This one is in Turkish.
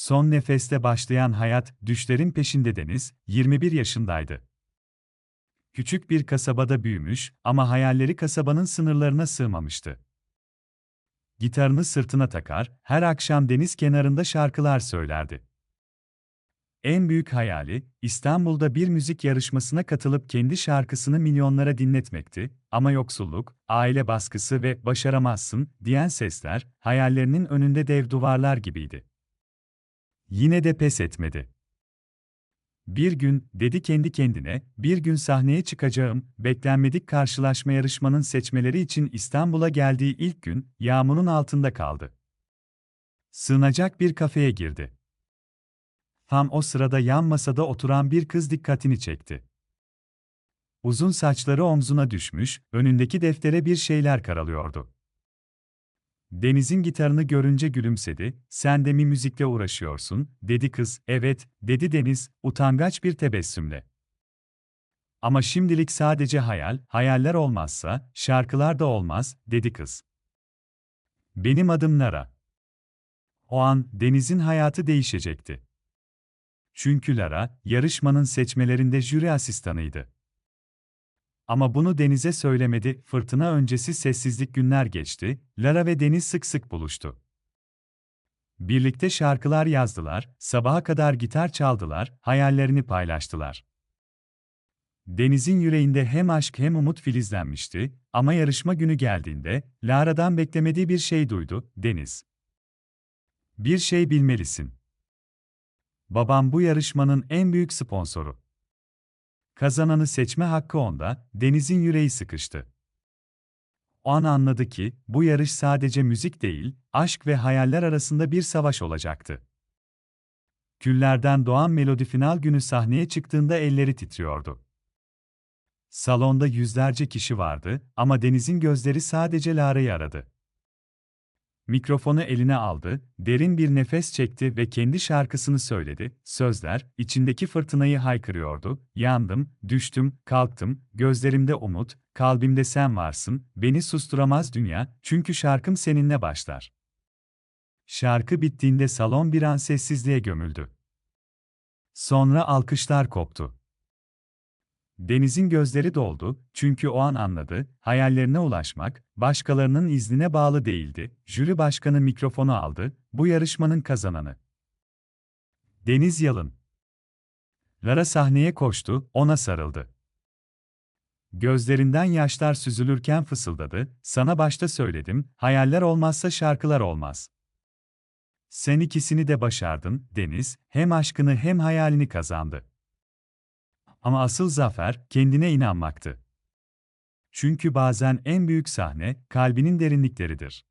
Son nefeste başlayan hayat, düşlerin peşinde Deniz, 21 yaşındaydı. Küçük bir kasabada büyümüş ama hayalleri kasabanın sınırlarına sığmamıştı. Gitarını sırtına takar, her akşam deniz kenarında şarkılar söylerdi. En büyük hayali, İstanbul'da bir müzik yarışmasına katılıp kendi şarkısını milyonlara dinletmekti ama yoksulluk, aile baskısı ve başaramazsın diyen sesler, hayallerinin önünde dev duvarlar gibiydi. Yine de pes etmedi. Bir gün, dedi kendi kendine, bir gün sahneye çıkacağım, beklenmedik karşılaşma yarışmanın seçmeleri için İstanbul'a geldiği ilk gün, yağmurun altında kaldı. Sığınacak bir kafeye girdi. Tam o sırada yan masada oturan bir kız dikkatini çekti. Uzun saçları omzuna düşmüş, önündeki deftere bir şeyler karalıyordu. Deniz'in gitarını görünce gülümsedi, sen de mi müzikle uğraşıyorsun, dedi kız, evet, dedi Deniz, utangaç bir tebessümle. Ama şimdilik sadece hayal, hayaller olmazsa, şarkılar da olmaz, dedi kız. Benim adım Nara. O an, Deniz'in hayatı değişecekti. Çünkü Lara, yarışmanın seçmelerinde jüri asistanıydı. Ama bunu Deniz'e söylemedi, fırtına öncesi sessizlik günler geçti, Lara ve Deniz sık sık buluştu. Birlikte şarkılar yazdılar, sabaha kadar gitar çaldılar, hayallerini paylaştılar. Deniz'in yüreğinde hem aşk hem umut filizlenmişti ama yarışma günü geldiğinde Lara'dan beklemediği bir şey duydu, Deniz. Bir şey bilmelisin. Babam bu yarışmanın en büyük sponsoru. Kazananı seçme hakkı onda, Deniz'in yüreği sıkıştı. O an anladı ki, bu yarış sadece müzik değil, aşk ve hayaller arasında bir savaş olacaktı. Küllerden doğan melodi final günü sahneye çıktığında elleri titriyordu. Salonda yüzlerce kişi vardı ama Deniz'in gözleri sadece Lara'yı aradı. Mikrofonu eline aldı, derin bir nefes çekti ve kendi şarkısını söyledi. Sözler, içindeki fırtınayı haykırıyordu. Yandım, düştüm, kalktım, gözlerimde umut, kalbimde sen varsın, beni susturamaz dünya, çünkü şarkım seninle başlar. Şarkı bittiğinde salon bir an sessizliğe gömüldü. Sonra alkışlar koptu. Deniz'in gözleri doldu, çünkü o an anladı, hayallerine ulaşmak, başkalarının iznine bağlı değildi. Jüri başkanı mikrofonu aldı, bu yarışmanın kazananı. Deniz Yalın. Lara sahneye koştu, ona sarıldı. Gözlerinden yaşlar süzülürken fısıldadı, sana başta söyledim, hayaller olmazsa şarkılar olmaz. Sen ikisini de başardın, Deniz, hem aşkını hem hayalini kazandı. Ama asıl zafer kendine inanmaktı. Çünkü bazen en büyük sahne kalbinin derinlikleridir.